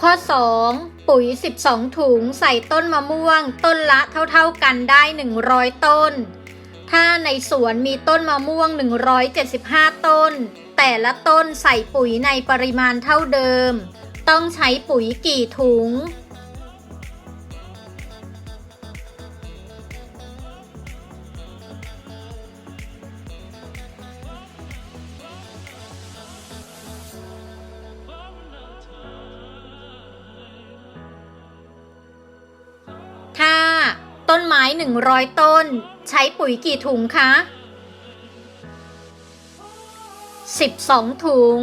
ข้อ 2 ปุ๋ย 12 ถุงใส่ต้นมะม่วง ต้นละเท่าๆกันได้ 100 ต้น ถ้าในสวนมีต้นมะม่วง 175 ต้น แต่ละต้นใส่ปุ๋ยในปริมาณเท่าเดิม ต้องใช้ปุ๋ยกี่ถุง ต้นไม้100ต้น ใช้ปุ๋ยกี่ถุงคะ12ถุง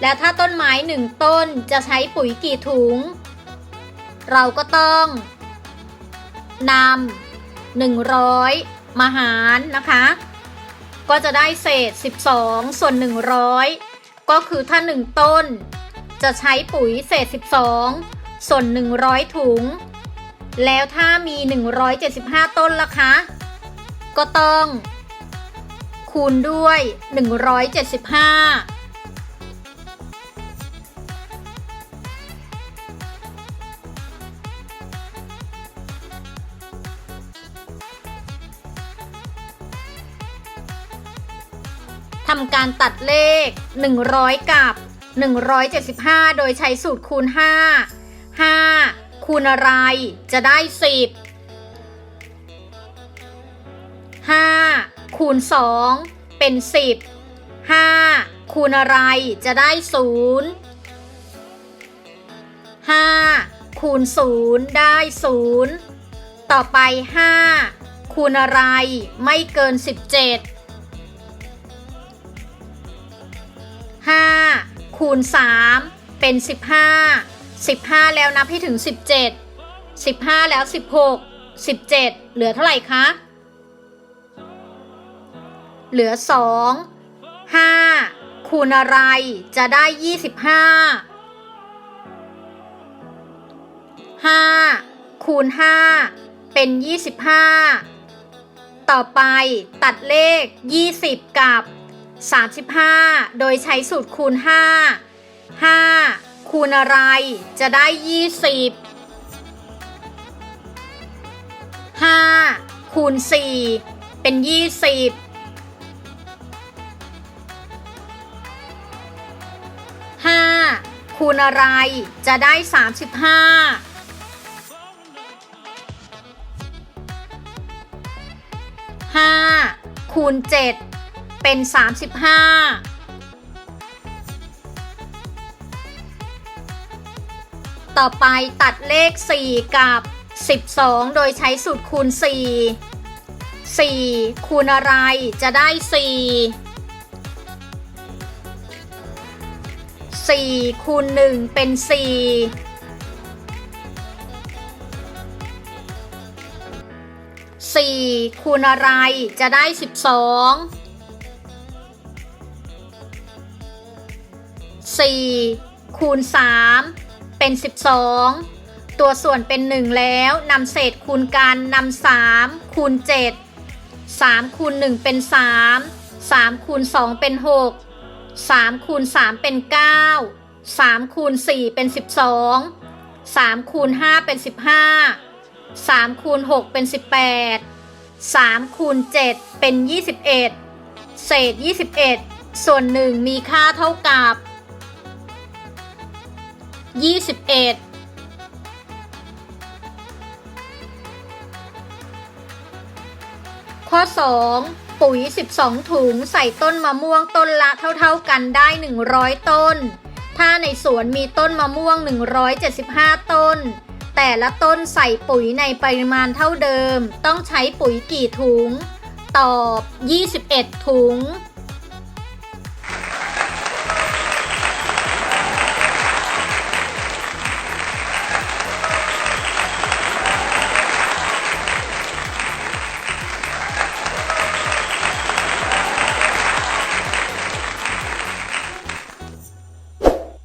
แล้วถ้าต้นไม้1ต้นจะใช้ปุ๋ยกี่ถุง เราก็ต้องนำ100มาหารนะคะ ก็จะได้เศษ 12 ส่วน 100 ก็คือถ้า 1 ต้น จะใช้ปุ๋ยเศษ 12 ส่วน 100 ถุง แล้วถ้ามี 175 ต้นล่ะคะ ก็ต้อง คูณด้วย 175ทำการตัดเลข 100 กับ 175 โดยใช้สูตรคูณ 5 5 คูณอะไร จะได้10 5คูณ2เป็น10 5คูณอะไรจะได้0 5คูณ0ได้0ต่อไป5คูณอะไรไม่เกิน17 5คูณ3เป็น15 15 แล้วนับให้ถึง 17 15 แล้ว 16 17 เหลือเท่าไหร่คะ เหลือ 2 5 คูณอะไรจะได้ 25 5 คูณ 5 เป็น 25 ต่อไปตัดเลข 20 กับ 35 โดยใช้สูตรคูณ 5 5 คูณอะไร จะได้20 5คูณ4เป็น20 5คูณอะไรจะได้35 5คูณ7เป็น35 ต่อไปตัดเลข 4 กับ 12 โดยใช้สูตรคูณ 4 4 คูณอะไรจะได้ 4 4 คูณ 1 เป็น 4 4 คูณอะไรจะได้ 12 4 คูณ 3 เป็น 12 ตัวส่วนเป็น 1 แล้วนำเศษคูณกันนำ3คูณ 7 3คูณ1เป็น 3 3คูณ2เป็น 6 3คูณ3เป็น 9 3คูณ4เป็น 12 3คูณ5เป็น 15 3คูณ6เป็น 18 3คูณ7เป็น 21 เศษ 21 ส่วน 1 มีค่าเท่ากับ 21ข้อ2ปุ๋ย 12 ถุงใส่ต้นมะม่วงต้นละเท่าๆกันได้ 100 ต้น ถ้าในสวนมีต้นมะม่วง 175 ต้น แต่ละต้นใส่ปุ๋ยในปริมาณเท่าเดิม ต้องใช้ปุ๋ยกี่ถุง ตอบ 21 ถุง